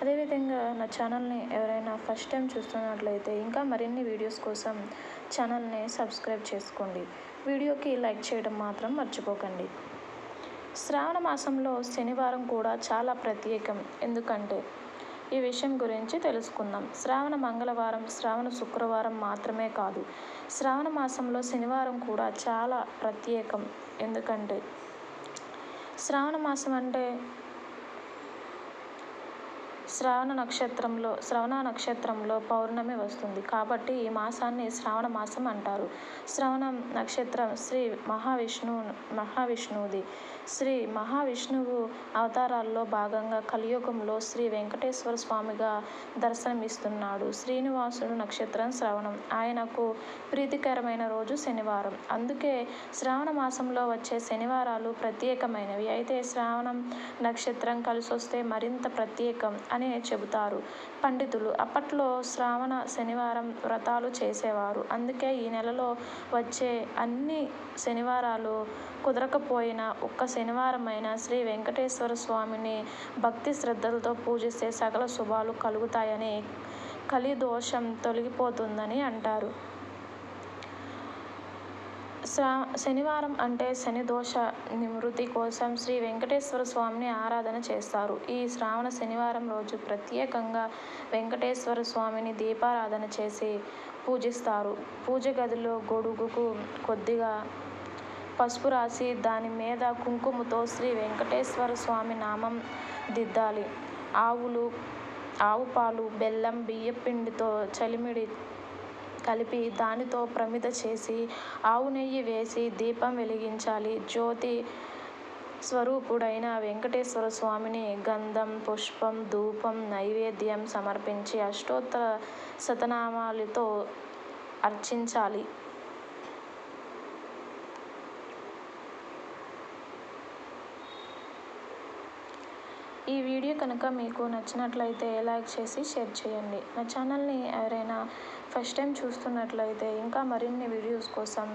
అదేవిధంగా నా ఛానల్ని ఎవరైనా ఫస్ట్ టైం చూస్తున్నట్లయితే ఇంకా మరిన్ని వీడియోస్ కోసం ఛానల్ని సబ్స్క్రైబ్ చేసుకోండి. వీడియోకి లైక్ చేయడం మాత్రం మర్చిపోకండి. శ్రావణ మాసంలో శనివారం కూడా చాలా ప్రత్యేకం. ఎందుకంటే ఈ విషయం గురించి తెలుసుకుందాం. శ్రావణ మంగళవారం శ్రావణ శుక్రవారం మాత్రమే కాదు. శ్రావణ మాసంలో శనివారం కూడా చాలా ప్రత్యేకం. ఎందుకంటే శ్రావణ మాసం అంటే శ్రావణ నక్షత్రంలో శ్రవణ నక్షత్రంలో పౌర్ణమి వస్తుంది. కాబట్టి ఈ మాసాన్ని శ్రావణ మాసం అంటారు. శ్రవణ నక్షత్రం శ్రీ మహావిష్ణు మహావిష్ణువుది శ్రీ మహావిష్ణువు అవతారాల్లో భాగంగా కలియుగంలో శ్రీ వెంకటేశ్వర స్వామిగా దర్శనమిస్తున్నాడు. శ్రీనివాసుడు నక్షత్రం శ్రవణం. ఆయనకు ప్రీతికరమైన రోజు శనివారం. అందుకే శ్రావణ మాసంలో వచ్చే శనివారాలు ప్రత్యేకమైనవి. అయితే శ్రావణం నక్షత్రం కలిసొస్తే మరింత ప్రత్యేకం. అని చెబుతారు. పండితులు అప్పట్లో శ్రావణ శనివారం వ్రతాలు చేసేవారు. అందుకే ఈ నెలలో వచ్చే అన్ని శనివారాలు కుదరకపోయినా ఒక్క శనివారమైన శ్రీ వెంకటేశ్వర స్వామిని భక్తి శ్రద్ధలతో పూజిస్తే సకల శుభాలు కలుగుతాయని కలిదోషం తొలగిపోతుందని అంటారు. శనివారం అంటే శని దోష నివృత్తి కోసం శ్రీ వెంకటేశ్వర స్వామిని ఆరాధన చేస్తారు. ఈ శ్రావణ శనివారం రోజు ప్రత్యేకంగా వెంకటేశ్వర స్వామిని దీపారాధన చేసి పూజిస్తారు. పూజ గదిలో గొడుగుకు కొద్దిగా పసుపు రాసి దాని మీద కుంకుమతో శ్రీ వెంకటేశ్వర స్వామి నామం దిద్దాలి. ఆవులు ఆవు పాలు బెల్లం బియ్యపిండితో చలిమిడి కలిపి దానితో ప్రమిద చేసి ఆవు నెయ్యి వేసి దీపం వెలిగించాలి. జ్యోతి స్వరూపుడైన వెంకటేశ్వర స్వామిని గంధం పుష్పం ధూపం నైవేద్యం సమర్పించి అష్టోత్తర శతనామాలతో అర్చించాలి. ఈ వీడియో కనుక మీకు నచ్చినట్లయితే లైక్ చేసి షేర్ చేయండి. నా ఛానల్ని ఎవరైనా ఫస్ట్ టైం చూస్తున్నట్లయితే ఇంకా మరిన్ని వీడియోస్ కోసం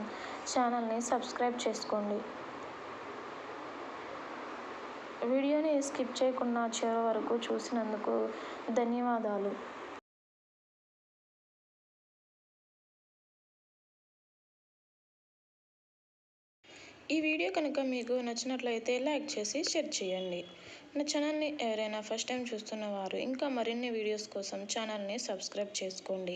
ఛానల్ని సబ్స్క్రైబ్ చేసుకోండి. వీడియోని స్కిప్ చేయకుండా చివరి వరకు చూసినందుకు ధన్యవాదాలు. ఈ వీడియో కనుక మీకు నచ్చినట్లయితే లైక్ చేసి షేర్ చేయండి. నా ఛానల్ని ఎవరైనా ఫస్ట్ టైం చూస్తున్నవారు ఇంకా మరిన్ని వీడియోస్ కోసం ఛానల్ని సబ్స్క్రైబ్ చేసుకోండి.